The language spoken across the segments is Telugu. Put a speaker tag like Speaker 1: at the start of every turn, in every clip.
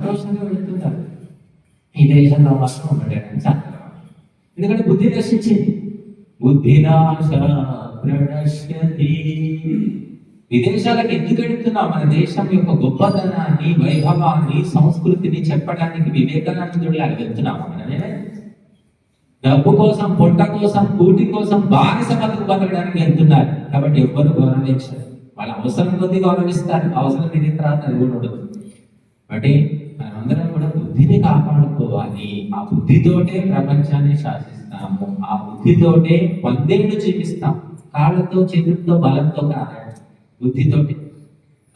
Speaker 1: సంతోషంగా వెళ్తుంటారు ఈ దేశంలో మాత్రం ఉండడానికి ఎందుకంటే బుద్ధి దర్శించింది బుద్ధినాశ విదేశాలకు ఎందుకు వెళుతున్నాం మన దేశం యొక్క గొప్పతనాన్ని వైభవాన్ని సంస్కృతిని చెప్పడానికి వివేకానందుడు లాగా వెళ్తున్నాము మనమే డబ్బు కోసం పొట్ట కోసం కూటి కోసం బానిస బతుకు బతకడానికి వెళ్తున్నారు కాబట్టి ఎవ్వరు గౌరవించారు. వాళ్ళ అవసరం కొద్ది గౌరవిస్తారు అవసరం తిని తర్వాత అది కూడా ఉండదు కాబట్టి మనందరం కూడా బుద్ధిని కాపాడుకోవాలి. ఆ బుద్ధితోటే ప్రపంచాన్ని శాసిస్తాము. ఆ బుద్ధితోటే పొందేళ్ళు జీవిస్తాం కాళ్ళతో చేతులతో బలంతో కాదు బుద్ధితోటి.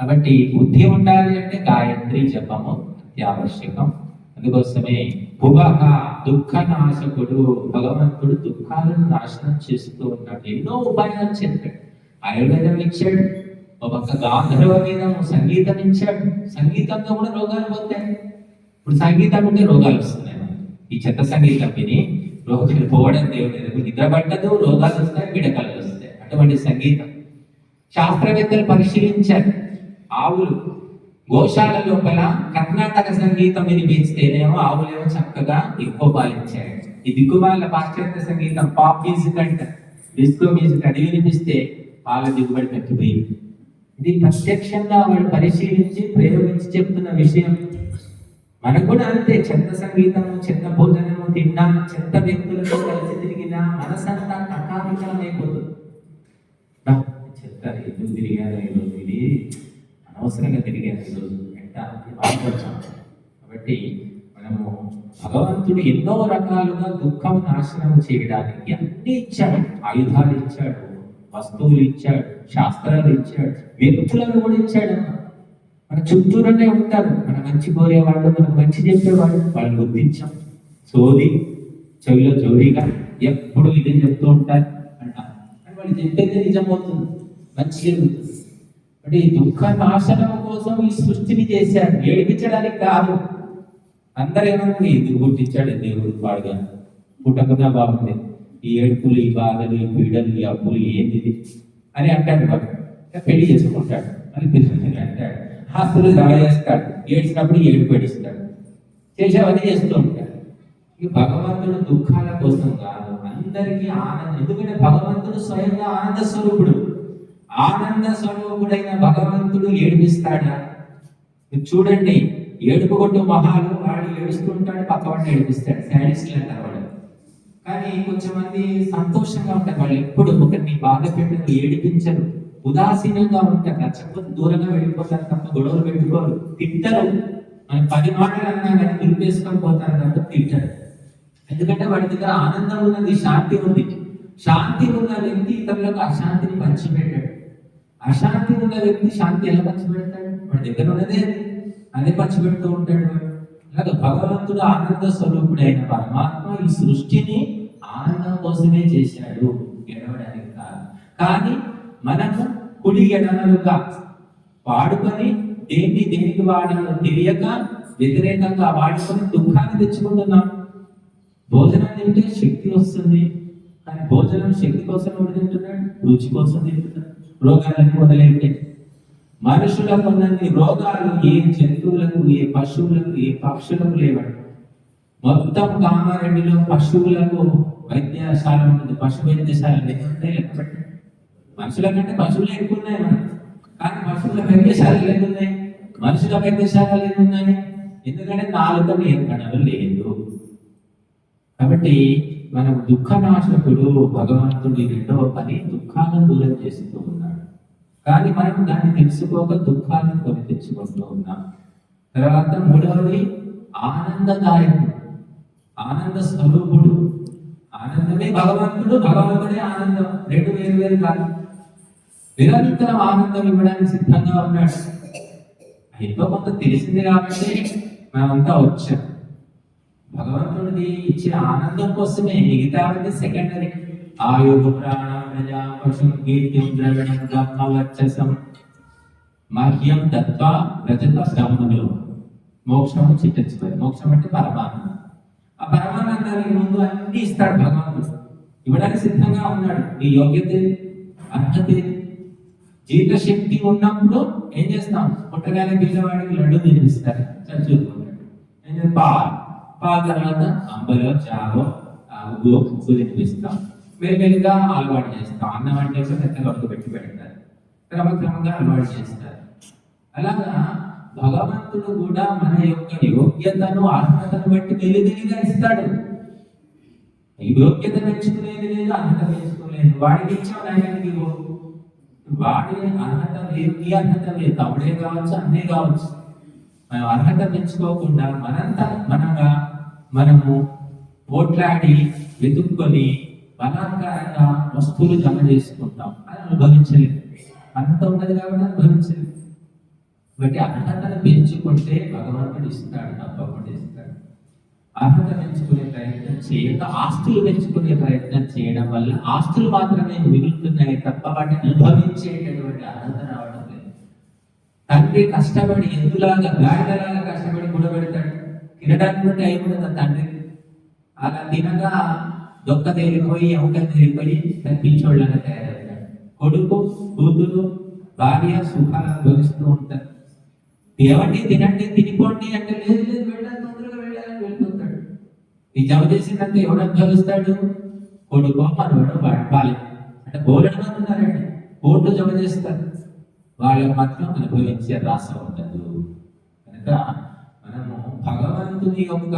Speaker 1: కాబట్టి బుద్ధి ఉండాలి అంటే గాయత్రి జపము అత్యావశ్యకం. అందుకోసమే భువహ దుఃఖ నాశకుడు భగవంతుడు దుఃఖాలను నాశనం చేస్తూ ఉన్నాడు. ఎన్నో ఉపాయాలు చెప్పాడు. ఆయుర్వేదం ఇచ్చాడు. ఒక పక్క గాంధర్వ వేదం సంగీతం ఇచ్చాడు సంగీతంతో కూడా రోగాలు పోతాయి. ఇప్పుడు సంగీతం ఉంటే రోగాలు వస్తున్నాయి ఈ చెత్త సంగీతం విని రోగాలు పోవడం దేవుడు నిద్ర పట్టదు రోగాలు వస్తాయి పిడకలు వస్తాయి. అటువంటి సంగీతం. శాస్త్రవేత్తలు పరిశీలించారు. ఆవులు గోశాల లోపల కర్ణాటక సంగీతం వినిపిస్తేనేమో ఆవులేమో చక్కగా ఎక్కువ పాలించాయి. ఈ దిగుబాల పాశ్చాత్య సంగీతం పాప్ మ్యూజిక్ అంట. డిస్కో మ్యూజిక్ అది వినిపిస్తే పాల దిగుబడి తగ్గిపోయింది. ఇది ప్రత్యక్షంగా వాళ్ళు పరిశీలించి ప్రయోగించి చెప్తున్న విషయం. మనకు కూడా అంతే చెత్త సంగీతము చెత్త భోజనము తిన్నా చెత్త వ్యక్తులతో కలిసి తిరిగినా మనసంతా కథావికలం అయిపోతుంది బా, చెత్త ఎందుకు తిరిగాను ఈరోజు ఇది అనవసరంగా తిరిగారు ఈరోజు ఎంత బాధపడతాం కాబట్టి మనము భగవంతుడు ఎన్నో రకాలుగా దుఃఖం నాశనం చేయడానికి అన్ని ఇచ్చాడు. ఆయుధాలు ఇచ్చాడు. వస్తువులు ఇచ్చాడు శాస్త్రాలు ఇచ్చాడు వ్యక్తులను కూడా ఇచ్చాడు మన చుట్టూరునే ఉంటారు మన మంచి కోరేవాళ్ళు మనం మంచి చెప్పేవాళ్ళు. వాళ్ళని గుర్తించాం. సోది చెవిలో జోడిగా ఎప్పుడు ఇదే చెప్తూ ఉంటారు. అంటారు వాళ్ళు చెప్పేదే నిజమవుతుంది. మంచి జరుగుతుంది అంటే ఈ దుఃఖ నాశనం కోసం ఈ సృష్టిని చేశారు. ఏడిపించడానికి కాదు. అందరూ ఏమనుకుని ఎందుకు గుర్తించాడు దేవుడు పాడుగా పుట్టకుండా బాగుంది ఈ ఏడుపులు ఈ బాధలు ఈ పీడలు ఈ అప్పులు ఏంది అని అంటాడు వాడు. పెళ్ళి చేసుకుంటాడు. అని పిల్లలు అంటాడు. ఆస్తులు రాయేస్తాడు ఏడ్చినప్పుడు ఏడుపు పెడిస్తాడు చేసేవన్నీ చేస్తూ ఉంటాడు. ఈ భగవంతుడు దుఃఖాల కోసం కాదు అందరికీ ఆనందం. ఎందుకంటే భగవంతుడు స్వయంగా ఆనంద స్వరూపుడు. ఆనంద స్వరూపుడైన భగవంతుడు ఏడిపిస్తాడా? చూడండి. ఏడుపు కొట్టు మహాలు వాడు ఏడుస్తుంటాడు పక్కవాడిని ఏడిపిస్తాడు. శాడిస్ట్ అంటారు వాడు. కానీ కొంచెం మంది సంతోషంగా ఉంటారు. వాళ్ళు ఎప్పుడు ఒకరిని బాధ పెట్టరు ఏడిపించరు. ఉదాసీనంగా ఉంటారు. నచ్చకపోతే దూరంగా వెళ్ళిపోతారు తప్ప గొడవలు పెట్టుకోరు. తిట్టరు. మనం పది మాటలు అన్నా కానీ నిలిపేసుకొని పోతారు తప్ప తింటారు ఎందుకంటే వాడి దగ్గర ఆనందం ఉన్నది శాంతి ఉంది. శాంతి ఉన్న వ్యక్తి ఇతరులకు అశాంతిని పంచిపెట్టాడు. అశాంతి ఉన్న వ్యక్తి శాంతి ఎలా పంచిపెడతాడు? వాడి దగ్గర ఉన్నదే అది. అదే పంచిపెడుతూ ఉంటాడు అలాగే భగవంతుడు ఆనంద స్వరూపుడైన పరమాత్మ ఈ సృష్టిని ఆనందం కోసమే చేశాడు గెలవడానికి కాదు. కానీ మనము కుడి ఎడమలుగా వాడుకొని దేన్ని దేనికి వాడాలో తెలియక వ్యతిరేకంగా వాడుకొని దుఃఖాన్ని తెచ్చుకుంటున్నాం. భోజనం తింటే శక్తి వస్తుంది. కానీ భోజనం శక్తి కోసం ఎవరు తింటున్నాడు? రుచి కోసం తింటున్నాడు. రోగాలన్నీ మొదలైతే మనుషులకు ఉన్నన్ని రోగాలు ఏ జంతువులకు ఏ పశువులకు ఏ పక్షులకు లేవండి. మొత్తం కామారెడ్డిలో పశువులకు వైద్యశాల ఉంటుంది పశు వైద్యశాల లేకుంటే లెక్క మనుషుల కంటే పశువులు ఎక్కువ ఉన్నాయి మనం కానీ పశువుల వైద్యశాలలు ఎన్ని మనుషుల వైద్యశాలలు ఎన్ని ఉన్నాయి ఎందుకంటే నాలుగు నియంత్రణలు లేదు. కాబట్టి మనం దుఃఖనాశకుడు భగవంతుడి రెండవ పని దుఃఖాలను దూరం చేస్తూ ఉన్నాడు. కానీ మనం దాన్ని తెలుసుకోక దుఃఖాలను కొని తెచ్చుకుంటూ ఉన్నాం. తర్వాత మూడవది ఆనందదాయకుడు ఆనంద స్వరూపుడు. ఆనందమే భగవంతుడు భగవంతుడే ఆనందం. రెండు వేరు వేరు కాదు. నిరంతరం ఆనందం ఇవ్వడానికి సిద్ధంగా ఉన్నాడు. ఎంతో కొంత తెలిసింది కాబట్టి మనమంతా వచ్చాం. భగవంతుడిది ఇచ్చే ఆనందం కోసమే మిగతావన్నీ సెకండరీ ఆయుధ ప్రాణం ప్రజా పశుం కీర్తిం ద్రవిణం బ్రహ్మ వర్చసం మహ్యం తత్వ రజత బ్రహ్మలు మోక్షము చిట్టచ్చిపోయి మోక్షం అంటే పరమానందం పరమానందానికి ముందు అన్ని ఇస్తాడు భగవంతుడు ఇవ్వడానికి సిద్ధంగా ఉన్నాడు. నీ యోగ్యత అర్హత జీవిత శక్తి ఉన్నప్పుడు ఏం చేస్తాం? పుట్టగానే పిల్లవాడికి లడ్డు తినిపిస్తారు. చదువుకుంటాడు పాలు. పాల తర్వాత అంబలో చావో ఆ, తినిపిస్తాం. మెల్లిమెల్లిగా అలవాటు చేస్తాం. అన్నం అంటే కూడా మెత్తగా పెట్టి పెడతారు. క్రమక్రమంగా అలవాటు చేస్తారు. అలాగా భగవంతుడు కూడా మన యొక్క యోగ్యతను అర్హతను బట్టి తెలివిగా ఇస్తాడు. యోగ్యత పెంచుకునేది లేదు అర్హత పెంచుకోలేదు. వాడికి ఇచ్చావు నాయనకి వాడి అర్హత లేదు ఈ అర్హత లేదు. తమ్ముడే కావచ్చు అన్నే కావచ్చు. మనం అర్హత పెంచుకోకుండా మనంతా మనంగా మనము ఓట్లాడి వెతుక్కొని బలాత్కారంగా వస్తువులు జమ చేసుకుంటాం. అది అనుభవించలేదు అర్హత ఉన్నది కాబట్టి అనుభవించలేదు వాటి అర్హతను పెంచుకుంటే భగవంతుడు ఇస్తాడు తప్పకుండా ఇస్తాడు. అర్హత పెంచుకునే ప్రయత్నం చేయక ఆస్తులు పెంచుకునే ప్రయత్నం చేయడం వల్ల ఆస్తులు మాత్రమే మిగులుతున్నాయి తప్ప వాటిని అనుభవించేటటువంటి అర్హత రావడం లేదు. తండ్రి కష్టపడి ఎందులాగా గాడిదలాగా కష్టపడి కూడబెడతాడు? తినడానికి కూడా టైం ఉండదు తండ్రి అలా తినగా దొక్క తేలిపోయి ఎముక తేలిపోయి తప్పించోళ్ళగా తయారవుతాడు. కొడుకు కూతురు భార్య సుఖాలు అనుభవిస్తూ ఉంటారు. ఏమండి తినండి తినిపోండి అంటే లేదు లేదు వెళ్ళాలి తొందరగా వెళ్ళాలని వెళ్ళిపోతాడు ఈ జమ చేసినంత ఎవడు అనుభవిస్తాడు కొడుకో మనవడు బాలి అంటే బోలెడు మంది ఉన్నారండి. కోట్లు జమ చేస్తారు. వాళ్ళకి మాత్రం అనుభవించే రాస ఉండదు. కనుక మనము భగవంతుని యొక్క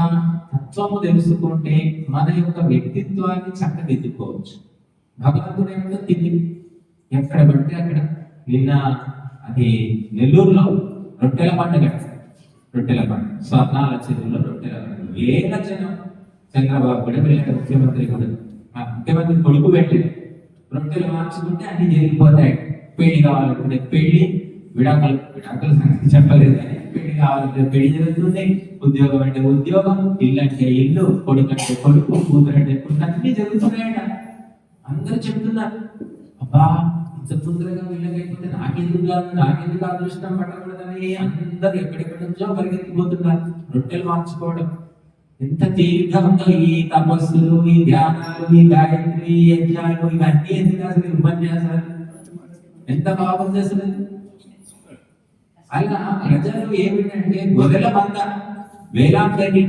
Speaker 1: తత్వము తెలుసుకుంటే మన యొక్క వ్యక్తిత్వాన్ని చక్కదిద్దుకోవచ్చు. భగవంతుని యొక్క తిని ఎక్కడ పడితే అక్కడ నిన్న అది నెల్లూరులో రొట్టెల పండుగ. రొట్టెల పండుగ. స్వర్ణాల చెరువులో రొట్టెల పండుగ. వేల జనం చంద్రబాబు కూడా వెళ్ళాడు. ముఖ్యమంత్రి కూడా. ముఖ్యమంత్రి కొడుకు వెళ్ళాడు రొట్టెలు మార్చుకుంటే అన్ని జరిగిపోతాయి. పెళ్ళి కావాలంటే పెళ్ళి విడాకులు విడాకుల సంగతి చెప్పలేదు కానీ పెళ్ళి కావాలంటే పెళ్ళి జరుగుతుంది. ఉద్యోగం అంటే ఉద్యోగం ఇల్లు అంటే ఇల్లు కొడుకు అంటే కొడుకు కూతురు అంటే కూతురు అన్ని జరుగుతున్నాయట. అందరూ చెప్తున్నారు. అబ్బా ఇంత తొందరగా వీళ్ళకైపోతే నాకెందుకు కాదు నాకెందుకు అదృష్టం పట్టకూడదని అందరూ ఎక్కడెక్కడి నుంచో పరిగెత్తిపోతున్నారు రొట్టెలు మార్చుకోవడం. ఎంత తేలిగ్గా ఉందో ఈ తపస్సులు ఈ ధ్యానాలు ఈ గాయత్రి ఈ యజ్ఞాలు ఇవన్నీ ఎందుకు అసలు ఉపన్యాసాలు ఎంత బాగుంది అసలు అలా ప్రజలు ఏమిటంటే గొర్రెల మంద వేలాంతరి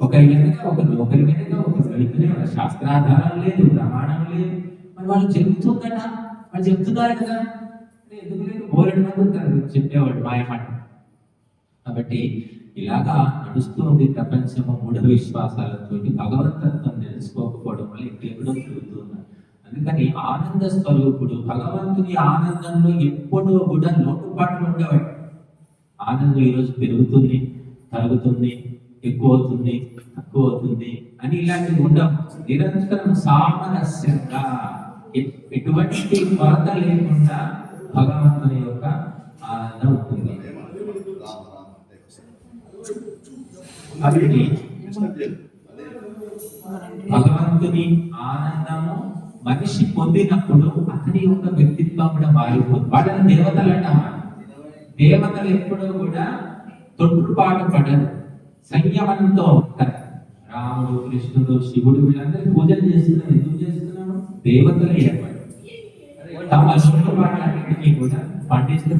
Speaker 1: ఒకరి వెనుక ఒకరు ఒకరి వెనుక ఒకరు వెళుతూనే శాస్త్రాధారం లేదు ప్రమాణం లేదు. మరి వాళ్ళు చెబుతుందట వాళ్ళు చెప్తున్నారు కదా. ఎందుకు లేదు బోలెడు మంది ఉంటారు? చెప్పేవాడు మాయమాట కాబట్టి ఇలాగా నడుస్తూ ఉంది ప్రపంచము మూఢ విశ్వాసాలతో భగవంతత్వం తెలుసుకోకపోవడం వల్ల ఎక్కడెక్కడో తిరుగుతున్నారు అందుకని ఆనంద స్వరూపుడు భగవంతుని ఆనందంలో ఎప్పుడూ కూడా లోటుపాట్లు ఉండేవాడు. ఆనందం ఈరోజు పెరుగుతుంది తరుగుతుంది ఎక్కువ అవుతుంది తక్కువ అవుతుంది అని ఇలాంటివి ఉండవు. నిరంతరం సామరస్యంగా ఎటువంటి కొరత లేకుండా భగవంతుని యొక్క ఆనందం ఉంటుంది. కాబట్టి భగవంతుని ఆనందము మనిషి పొందినప్పుడు అతని యొక్క వ్యక్తిత్వం కూడా మారిపోతుంది వాళ్ళని దేవతలు అంటామా? దేవతలు ఎప్పుడూ కూడా తొట్టుపాటు పడరు. సంయమనంతో ఉంటారు. రాముడు కృష్ణుడు శివుడు వీళ్ళందరూ పూజలు చేస్తున్నారు. ఎందుకు చేస్తున్నారు? దేవతలు తమ తొట్టుపాట్లన్నింటినీ కూడా పండిస్తూ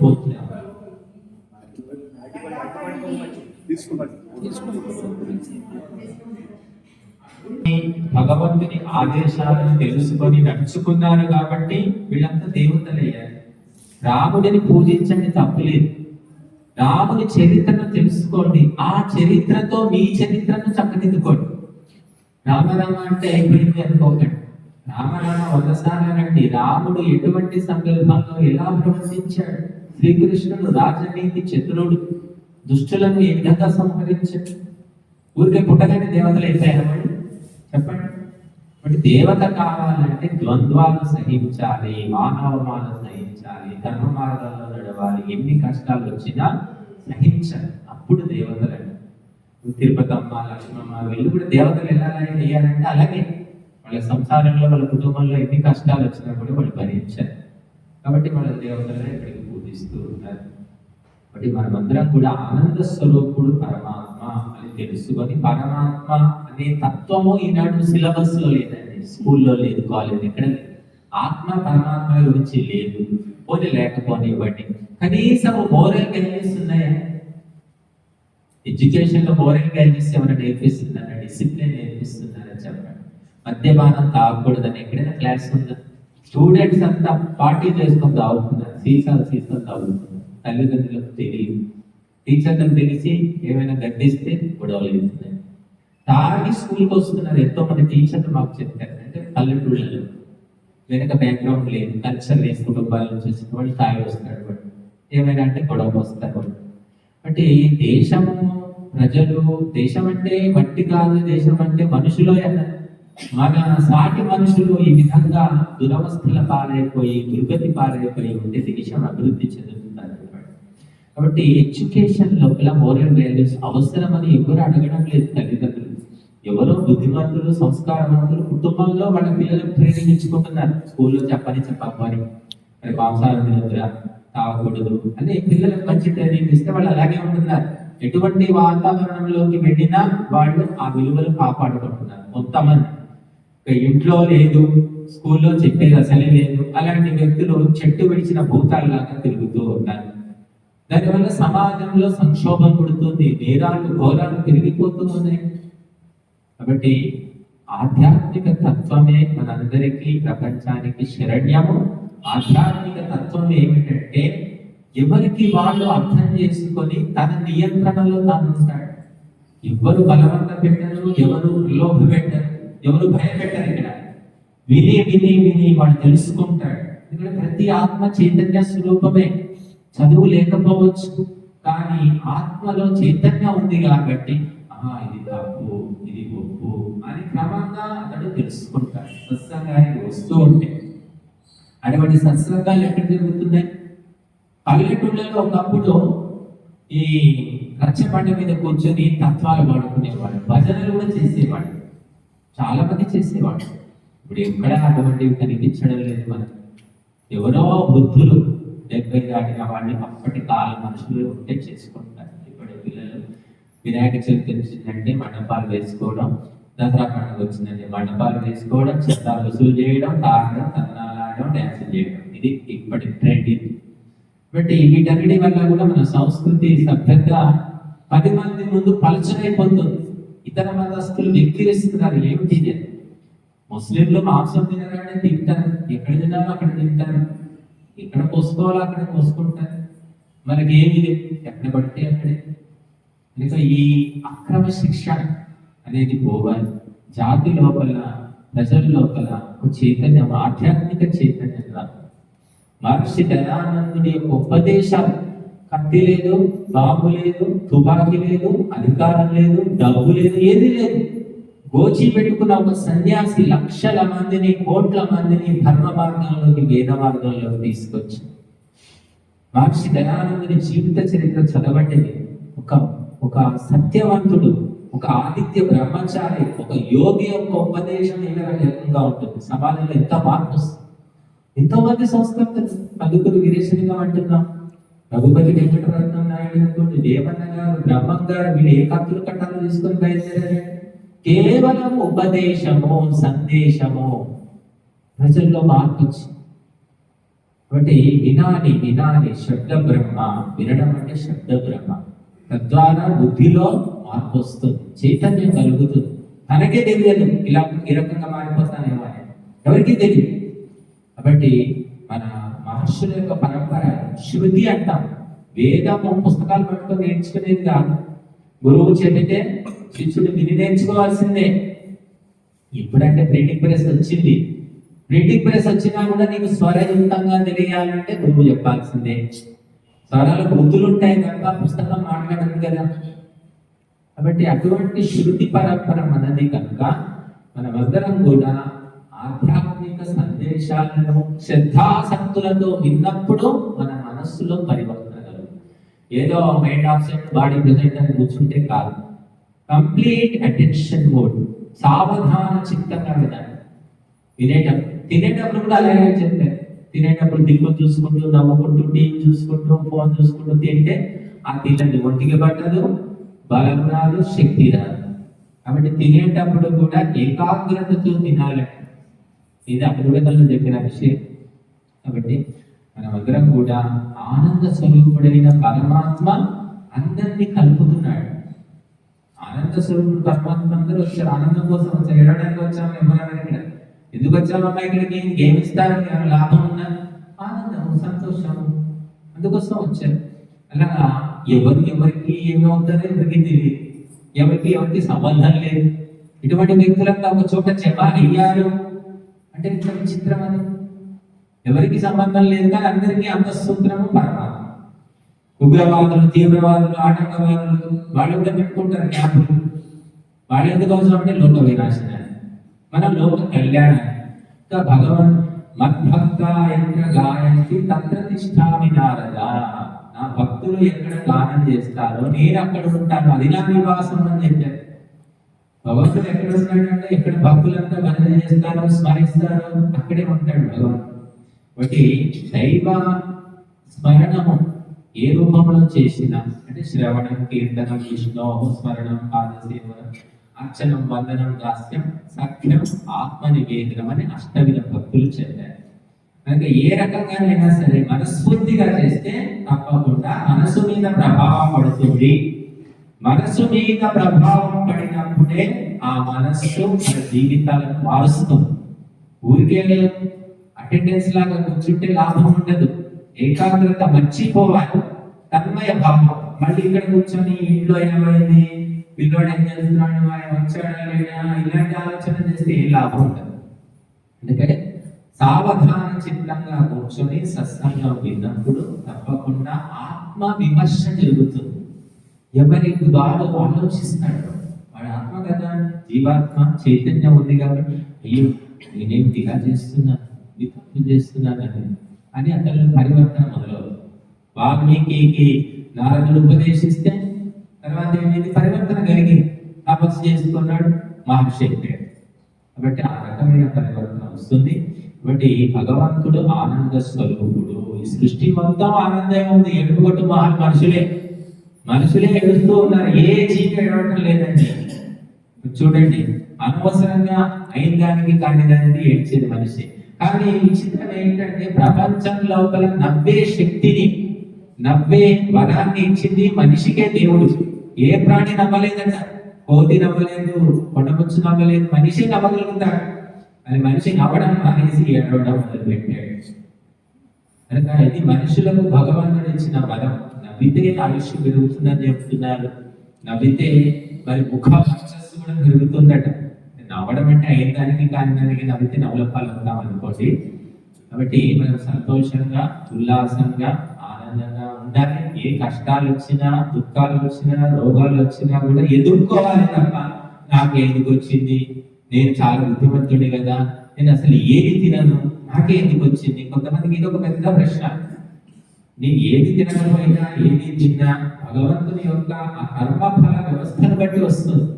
Speaker 1: భగవంతుని ఆదేశాలను తెలుసుకొని నడుచుకున్నారు కాబట్టి వీళ్ళంతా దేవతలయ్యారు రాముడిని పూజించండి తప్పులేదు రాముని చరిత్రను తెలుసుకోండి. ఆ చరిత్రతో మీ చరిత్రను చక్కదిద్దుకోండి. రామరామ అంటే అయిపోయింది అనుకోకండి. రామరామ ఒకసారి రాముడు ఎటువంటి సందర్భంలో ఎలా ప్రవర్తించాడు? శ్రీకృష్ణుడు రాజనీతి చతురుడు దుష్టులను ఏ విధంగా సంహరించాడు. ఊరికే పుట్టగానే దేవతలు అయిపోయారు చెప్పండి. మరి దేవత కావాలంటే ద్వంద్వాలు సహించాలి మానవమాలు సహించాలి ధర్మ మార్గాల్లో నడవాలి ఎన్ని కష్టాలు వచ్చినా సహించాలి. అప్పుడు దేవతలని తిరుపతమ్మ లక్ష్మమ్మ వీళ్ళు కూడా దేవతలు ఎలా చేయాలంటే అలాగే వాళ్ళ సంసారంలో వాళ్ళ కుటుంబంలో ఎన్ని కష్టాలు వచ్చినా కూడా వాళ్ళు భరించారు. కాబట్టి వాళ్ళ దేవతలను ఇక్కడికి పూజిస్తూ ఉంటారు. కాబట్టి మనమందరం కూడా ఆనంద స్వరూపుడు పరమాత్మ అని తెలుసుకొని పరమాత్మ అనే తత్వము ఈనాడు సిలబస్లో లేదండి స్కూల్లో లేదు కాలేజ్ ఎక్కడ లేదు. ఆత్మ పరమాత్మ గురించి లేదు పోనీ లేకపోనివ్వండి కనీసం మోరల్ వాల్యూస్ ఉన్నాయా? ఎడ్యుకేషన్లో మోరల్ వాల్యూస్ ఏమైనా నేర్పిస్తున్నారా? డిసిప్లిన్ నేర్పిస్తున్నారా? చెప్పండి. మద్యపానం తాగకూడదని ఎక్కడైనా క్లాస్ ఉందా? స్టూడెంట్స్ అంతా పార్టీ చేసుకొని తాగుతున్నారు. సీసాలు సీసాలు తాగుతున్నారు. తల్లిదండ్రులకు తెలియదు. టీచర్లకు తెలిసి ఏమైనా గడ్డిస్తే గొడవలు అవుతున్నాయి. తాగి స్కూల్కి వస్తున్నారు ఎంతో మంది టీచర్లు మాకు చెప్తారు అంటే పల్లెటూళ్ళలో వెనక బ్యాక్గ్రౌండ్ లేదు. కల్చర్ లేదు. కుటుంబాల నుంచి వచ్చిన వాళ్ళు తాగి వస్తారు వాళ్ళు. ఏమైనా అంటే గొడవ వస్తారు అంటే ఈ దేశము ప్రజలు దేశం అంటే మట్టి కాదు. దేశం అంటే మనుషులు అన్నారు మన సాటి మనుషులు ఈ విధంగా దురవస్థల పాలైపోయి దుర్గతి పాలైపోయి ఉంటే దేశం అభివృద్ధి చెందుతుందని కాబట్టి ఎడ్యుకేషన్ లోపల మోరల్ వాల్యూస్ అవసరమని ఎవరు అడగడం లేదు తల్లిదండ్రులు. ఎవరో బుద్ధిమంతులు సంస్కారవంతులు కుటుంబంలో వాళ్ళ పిల్లలకు ట్రైనింగ్ ఇచ్చుకుంటున్నారు స్కూల్లో చెప్పని చెప్పని మరి మాంసాహారం తినొద్దురా తాగకూడదు అని పిల్లలకు మంచి ట్రైనింగ్ ఇస్తే వాళ్ళు అలాగే ఉంటున్నారు. ఎటువంటి వాతావరణంలోకి వెళ్ళినా వాళ్ళు ఆ విలువలు కాపాడుకుంటున్నారు. మొత్తం అని ఇంట్లో లేదు స్కూల్లో చెప్పేది అసలే లేదు. అలాంటి వ్యక్తులు చెట్టు విడిచిన భూతాల్లాగా తిరుగుతూ ఉంటారు. దానివల్ల సమాజంలో సంక్షోభం పుడుతుంది నేరాలు ఘోరాలు పెరిగిపోతూ ఉన్నాయి కాబట్టి ఆధ్యాత్మిక తత్వమే మనందరికీ ప్రపంచానికి శరణ్యము. ఆధ్యాత్మిక తత్వం ఏమిటంటే ఎవరికి వాళ్ళు అర్థం చేసుకొని తన నియంత్రణలో తాను ఉంటాడు ఎవరు బలవంత పెట్టరు ఎవరు లోభ పెట్టరు. ఎవరు భయపెట్టరు ఇక్కడ. విని విని విని వాడు తెలుసుకుంటాడు. ఇక్కడ ప్రతి ఆత్మ చైతన్య స్వరూపమే. చదువు లేకపోవచ్చు కానీ ఆత్మలో చైతన్యం ఉంది కాబట్టి ఆహా ఇది తప్పు ఇది ఒప్పు అని క్రమంగా అతడు తెలుసుకుంటాడు. సత్సంగానికి వస్తూ ఉంటే. అటువంటి సత్సంగాలు ఎక్కడ జరుగుతున్నాయి? పల్లెటూళ్ళలో ఒకప్పుడు ఈ రచ్చబండ మీద కూర్చొని తత్వాలు పాడుకునేవాడు భజనలు కూడా చేసేవాడు. చాలా మంది చేసేవాళ్ళు. ఇప్పుడు ఎక్కడ అటువంటివి కనిపించడం లేదు మనకి. ఎవరో బుద్ధులు డెబ్బై దాటిన వాళ్ళు అప్పటి కాల మనుషులు ఉంటే చేసుకుంటారు. ఇప్పటి పిల్లలు వినాయక చవితి వచ్చిందంటే మండపాలు వేసుకోవడం దసరా పండుగ వచ్చిందంటే మండపాలు వేసుకోవడం చిత్తాలు వసూలు చేయడం తాగడం తన్నాలు ఆడడం డ్యాన్స్ చేయడం. ఇది ఇప్పటి ట్రెండ్ ఇది. బట్ వీటన్నిటి వల్ల కూడా మన సంస్కృతి సభ్యత పది మంది ముందు పలచనైపోతుంది ఇతర మతస్థులు వ్యక్తిరిస్తున్నారు ఏమిటి ఇది ముస్లింలు మాంసం తినగానే తింటారు. ఎక్కడ తినాలో అక్కడ తింటారు. ఎక్కడ పోసుకోవాలో అక్కడ పోసుకుంటారు మనకి ఏమి లేదు. ఎక్కడ పడితే అక్కడే. కనుక ఈ అక్రమ శిక్షణ అనేది పోవాలి. జాతి లోపల ప్రజల లోపల ఒక చైతన్యం ఆధ్యాత్మిక చైతన్యం రాదు మహర్షి దయానందుని యొక్క ఉపదేశాలు కత్తి లేదు బాంబు లేదు తుపాకీ లేదు అధికారం లేదు డబ్బు లేదు ఏది లేదు. గోచి పెట్టుకున్న ఒక సన్యాసి లక్షల మందిని కోట్ల మందిని ధర్మ మార్గంలోకి వేద మార్గంలోకి తీసుకొచ్చి మహర్షి దయానందుని జీవిత చరిత్ర చదవండి ఒక ఒక సత్యవంతుడు ఒక ఆదిత్య బ్రహ్మచారి ఒక యోగి యొక్క ఉపదేశం ఏ రకంగా ఉంటుంది? సమాజంలో ఎంత మార్పు వస్తుంది? ఎంతో మంది సంస్కృతులు పలుకురు వీరేశలింగం అంటున్నాం రఘుపతి వెంకటరత్నం నాయుడు అనుకోండి దేవన్న గారు బ్రహ్మం గారు వీళ్ళు ఏ కత్తులు కట్టాలో తీసుకొని బయలుదేరారు? కేవలం ఉపదేశము సందేశము ప్రజల్లో మార్పు వచ్చింది కాబట్టి వినాలి వినాలి శబ్ద బ్రహ్మ వినడం అంటే శబ్ద బ్రహ్మ తద్వారా బుద్ధిలో మార్పు వస్తుంది చైతన్యం కలుగుతుంది. తనకే తెలియదు ఇలా ఈ రకంగా మారిపోతానేమో అని. ఎవరికీ తెలియదు. కాబట్టి మన మహర్షుల యొక్క పరంపర శృతి అంటాం. వేదము పుస్తకాలు పట్టుకొని నేర్చుకునేది కాదు. గురువు చెబితే శిష్యుడు విని నేర్చుకోవాల్సిందే. ఇప్పుడంటే ప్రింటింగ్ ప్రెస్ వచ్చింది. ప్రింటింగ్ ప్రెస్ వచ్చినా కూడా నీకు స్వరయుక్తంగా తెలియాలంటే గురువు చెప్పాల్సిందే. స్వరాలు బుద్ధులు ఉంటాయి కనుక పుస్తకం మాట్లాడదు కదా. కాబట్టి అటువంటి శృతి పరంపర మనది కనుక మనమందరం కూడా ఆధ్యాత్మిక సందేశాలను శ్రద్ధాసక్తులతో విన్నప్పుడు మన మనస్సులో పరివర్తన కలుగుతుంది. ఏదో మైండ్ ఆబ్సెంట్ బాడీ ప్రెజెంట్ అని కూర్చుంటే కాదు. కంప్లీట్ అటెన్షన్ మోడ్ సావధాన చిత్తంగా వినాలి. వినేటప్పుడు తినేటప్పుడు కూడా అలాగే చెప్పారు తినేటప్పుడు దిక్కు చూసుకుంటూ నవ్వుకుంటూ టీవీ చూసుకుంటూ ఫోన్ చూసుకుంటూ తింటే ఆ తినండి ఒంటికి పట్టదు బలం రాదు శక్తి రాదు. కాబట్టి తినేటప్పుడు కూడా ఏకాగ్రతతో తినాలంటే ఇది అభివృద్ధులు చెప్పిన విషయం. కాబట్టి మనమందరం కూడా ఆనంద స్వరూపుడైన పరమాత్మ అందరినీ కలుపుతున్నాడు. ఆనంద స్వరూపుడు పరమాత్మ అందరూ వచ్చారు. ఆనందం కోసం వచ్చారు. ఏడవడానికి వచ్చాము ఎవరైనా ఇక్కడ ఎందుకు వచ్చామమ్మా ఇక్కడికి? ఏమి ఇస్తారు? లాభం ఉందా? ఆనందం సంతోషం అందుకోసం వచ్చారు. అలాగా ఎవరు ఎవరికి ఏమవుతారో ఎవరికి తెలియదు. ఎవరికి ఎవరికి సంబంధం లేదు. ఇటువంటి వ్యక్తులంతా ఒక చోట జమ అయ్యారు అంటే ఇంత విచిత్రం అది. ఎవరికి సంబంధం లేదు కానీ అందరికీ అంతఃసూత్రము పరమాత్మ. ఉగ్రవాదులు తీవ్రవాదులు ఆటంకవాదులు వాళ్ళు కూడా పెట్టుకుంటారు క్యాంపులు. వాళ్ళు ఎందుకు అవసరం అంటే లోక వినాశనాన్ని. మన లోక కళ్యాణాన్ని. భగవన్ మద్భక్త ఎక్కడ గాయంతి తత్ర తిష్టామి నారద. నా భక్తులు ఎక్కడ గానం చేస్తారో నేను అక్కడ ఉంటాను. అది నా నివాసం అని చెప్పారు. భగవంతుడు ఎక్కడ ఉన్నాడంటే ఇక్కడ భక్తులంతా భజన చేస్తారో స్మరిస్తారు అక్కడే ఉంటాడు భగవంతుడు ఒకటి దైవ స్మరణము ఏ రూపంలో చేసినా అంటే శ్రవణం కీర్తనం విష్ణు స్మరణం పాదసేవ అర్చనం వందనం దాస్యం సఖ్యం ఆత్మ నివేదనం అని అష్టవిధ భక్తులు చెప్పారు. కనుక ఏ రకంగానైనా సరే మనస్ఫూర్తిగా చేస్తే తప్పకుండా మనసు మీద ప్రభావం పడుతుంది. మనసు మీద ప్రభావం పడినప్పుడే ఆ మనస్సు మన జీవితాలను మారుస్తుంది. ఊరికే అటెండెన్స్ లాగా కూర్చుంటే లాభం ఉండదు. ఏకాగ్రత మర్చిపోవాలి. తన్మయ భావం. మళ్ళీ ఇక్కడ కూర్చొని ఇంట్లో ఏమైంది? పిల్లోడు ఏం చేస్తున్నాడు? ఆయన వచ్చాడా ఇలాంటి ఆలోచన చేస్తే ఏం లాభం ఉండదు. ఎందుకంటే సావధాన చిత్తంగా కూర్చొని సత్సంగం విన్నప్పుడు తప్పకుండా ఆత్మ విమర్శ జరుగుతుంది. ఎవరి బాగా ఆలోచిస్తాడు వాడు ఆత్మ కదా జీవాత్మ చైతన్యం ఉంది కాబట్టి అయ్యో నేనేం ఇలా చేస్తున్నాను ఇది తప్పు చేస్తున్నానని అని అతను పరివర్తన మొదలవుతుంది. వాల్మీకి నారదుడు ఉపదేశిస్తే తర్వాత ఏమైంది? పరివర్తన కలిగింది. తపస్సు చేసుకున్నాడు మహర్షి అయిపోయాడు కాబట్టి ఆ రకమైన పరివర్తన వస్తుంది. కాబట్టి భగవంతుడు ఆనంద స్వరూపుడు. ఈ సృష్టి మొత్తం ఆనందంగా ఉంది. ఎడుగుబట్టు మహా మనుషులే ఏడుస్తూ ఉన్నారు. ఏ జీవి ఏడవటం లేదండి. చూడండి అనవసరంగా అయిన దానికి కాని దానికి ఏడ్చేది మనిషి. కానీ విచిత్రం ఏంటంటే ప్రపంచం లోపల నవ్వే శక్తిని నవ్వే వరాన్ని ఇచ్చింది మనిషికే దేవుడు. ఏ ప్రాణి నవ్వలేదట. కోతి నవ్వలేదు కొండముచ్చు నవ్వలేదు మనిషి నవ్వగలుగుతాడు. అది మనిషి నవ్వడం మానేసి ఏడవడం మొదలు పెట్టాడు కనుక ఇది మనుషులకు భగవంతుడు ఇచ్చిన బలం. నవ్వితే ఆయుష్ పెరుగుతుందని చెప్తున్నారు. నవ్వితే మరి ముఖ వర్చస్సు కూడా పెరుగుతుందట. నవ్వడం అంటే అయిన దానికి కాని దానికి నవ్వితే నవ్వుల పాలవుతాం అనుకోండి. కాబట్టి మనం సంతోషంగా ఉల్లాసంగా ఆనందంగా ఉండాలి. ఏ కష్టాలు వచ్చినా దుఃఖాలు వచ్చినా రోగాలు వచ్చినా కూడా ఎదుర్కోవాలి తప్ప నాకు ఎందుకు వచ్చింది? నేను చాలా బుద్ధిమంతుడి కదా. నేను అసలు ఏది తినను? నాకే ఎందుకు వచ్చింది? కొంతమందికి ఇది ఒక పెద్ద ప్రశ్న. నేను ఏది తినకపోయినా ఏది తిన్నా భగవంతుని యొక్క ఆ కర్మఫల వ్యవస్థను బట్టి వస్తుంది.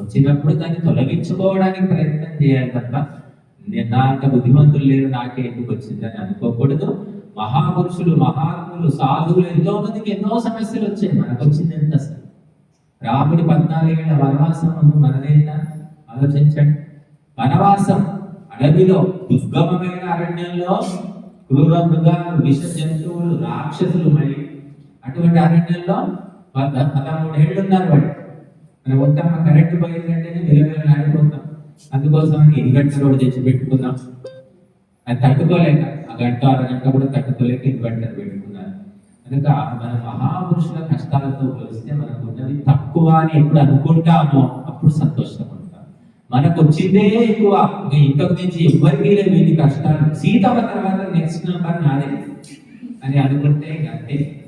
Speaker 1: వచ్చినప్పుడు దాన్ని తొలగించుకోవడానికి ప్రయత్నం చేయాలి తప్ప నేను నా అంత బుద్ధిమంతులు లేరు నాకే ఎందుకు వచ్చిందని అనుకోకూడదు. మహాపురుషులు మహాత్ములు సాధువులు ఎంతో మందికి ఎన్నో సమస్యలు వచ్చాయి. మనకు వచ్చింది ఎంత అసలు? రాముడి పద్నాలుగేళ్ళ వనవాసం ఉంది మనదేంటా? ఆలోచించండి. వనవాసం అడవిలో దుర్గమమైన అరణ్యంలో క్రూర మృగాలు విష జంతువులు రాక్షసులు మళ్ళీ అటువంటి అరణ్యంలో పద పదమూడేళ్ళు ఉన్నారు వాడు మనం ఉంటాం కరెంట్ పోయిందంటే నిలవేళ ఆడిపోతాం అందుకోసం ఇన్వర్టర్ కూడా తెచ్చి పెట్టుకున్నాం. అది తట్టుకోలేక ఆ గంట అరగంట కూడా తట్టుకోలేక ఇన్వర్టర్ పెట్టుకున్నారు. కనుక మన మహాపురుషుల కష్టాలతో పోలిస్తే మనకు ఉన్నది తక్కువ అని ఎప్పుడు అనుకుంటామో అప్పుడు సంతోషం. మనకు వచ్చిందే ఎక్కువ ఇంతకు మించి ఎవ్వరికీ లేవు ఇది కష్టాలు. సీతమ్మ తర్వాత నెక్స్ట్ నెంబర్ నాదే. అని అనుకుంటే అంతే.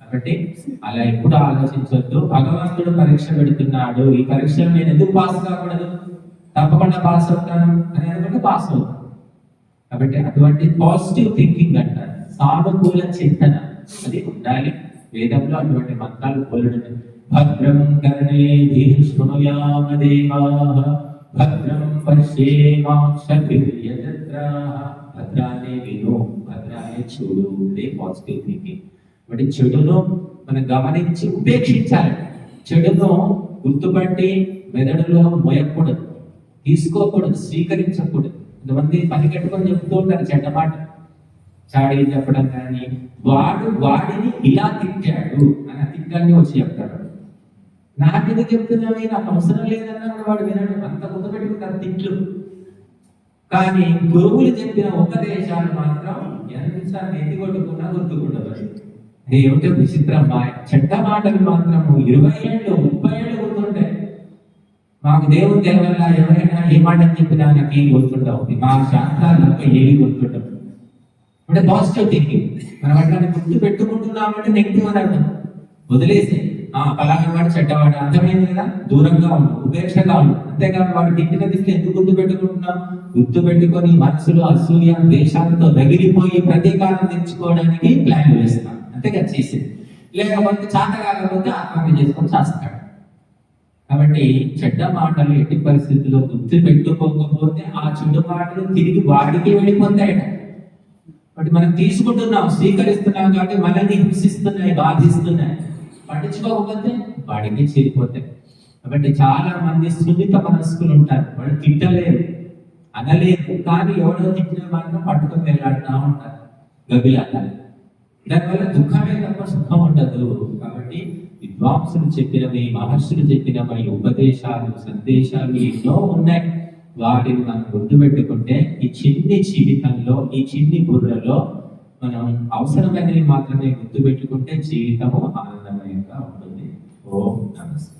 Speaker 1: కాబట్టి అలా ఎప్పుడు ఆలోచించవద్దు భగవంతుడు పరీక్ష పెడుతున్నాడు. ఈ పరీక్షలో నేను ఎందుకు పాస్ కాకూడదు? తప్పకుండా పాస్ అవుతాను అని అనుకుంటే పాస్ అవుతాను. కాబట్టి అటువంటి పాజిటివ్ థింకింగ్ అంటారు సానుకూల చింతన. అది ఉండాలి. వేదంలో అటువంటి మంత్రాలు పోలడం భద్రం కర్ణే శృణుయామ దేవా భద్రం పశ్యేమాక్షభిర్యజత్రాః భద్రాన్ని విను భద్రాన్ని చూడు ఇదే పాజిటివ్ థింకింగ్ చెడును మనం గమనించి ఉపేక్షించాలి. చెడును గుర్తుపట్టి మెదడులో మోయకూడదు తీసుకోకూడదు స్వీకరించకూడదు. కొంతమంది పని కట్టుకొని చెప్తూ ఉంటారు చెడ్డ మాట. చాడీ చెప్పడం కానీ వాడు వాడిని ఇలా తిట్టాడు అని తిట్టాన్ని వచ్చి చెప్తాడు. నాకు నాకెందుకు చెప్తున్నావు? నాకు అవసరం లేదన్నాడు వాడు వినడు. అంత గుర్తుపెట్టుకుంటారు తిట్లు. కానీ గురువులు చెప్పిన ఉపదేశాలు మాత్రం ఎన్నిసార్లు ఎత్తికొట్టుకున్నా గుర్తుకుండదు ఏమిటో? విచిత్రం మా చెడ్డ మాటలు మాత్రం ఇరవై ఏళ్ళు ముప్పై ఏళ్ళు గుర్తుంటాయి మాకు దేవుడు దేవల్ల ఎవరైనా ఏ మాట చెప్పినా నాకు ఏం గుర్తుండవు. మా శాస్త్రాలు తప్ప ఏమి గుర్తుండవు. అంటే పాజిటివ్ థింకింగ్ మనం అట్లా గుర్తు పెట్టుకుంటున్నామంటే నెగిటివ్ అని అర్థం. వదిలేసే ఆ పలానా వాడు చెడ్డవాడు? అర్థమైంది కదా? దూరంగా ఉండు ఉపేక్షగా ఉండు. అంతేకాదు వాడు తిట్టిన తిట్టి ఎందుకు గుర్తు పెట్టుకుంటున్నాం గుర్తు పెట్టుకొని మనసులో అసూయ ద్వేషాలతో రగిలిపోయి ప్రతీకారం తెచ్చుకోవడానికి ప్లాన్ వేస్తాం. అంతేగా చేసేది. లేకపోతే చేత కాకపోతే ఆత్మహత్య చేసుకొని చేస్తాడు. కాబట్టి చెడ్డ మాటలు ఎట్టి పరిస్థితుల్లో గుర్తు పెట్టుకోకపోతే ఆ చెడు మాటలు తిరిగి వాడికి వెళ్ళిపోతాయట. కాబట్టి మనం తీసుకుంటున్నాం స్వీకరిస్తున్నాం కాబట్టి మనల్ని హింసిస్తున్నాయి బాధిస్తున్నాయి. పట్టించుకోకపోతే వాడికి చేరిపోతాయి. కాబట్టి చాలా మంది సున్నిత మనస్కులు ఉంటారు. వాడు తిట్టలేరు అనలేదు కానీ ఎవడో తిట్టిన మాత్రం పట్టుకొని వెళ్ళాడుతూ ఉంటారు. గబిలాగా దానివల్ల దుఃఖమే తప్ప సుఖం ఉండదు. కాబట్టి విద్వాంసులు చెప్పినవి మహర్షులు చెప్పినవి ఉపదేశాలు సందేశాలు ఎన్నో ఉన్నాయి. వాటిని మనం గుర్తుపెట్టుకుంటే ఈ చిన్ని జీవితంలో ఈ చిన్ని బుర్రలో మనం అవసరమైనవి మాత్రమే గుర్తుపెట్టుకుంటే జీవితము ఆనందమయంగా ఉంటుంది. ఓం నమస్తే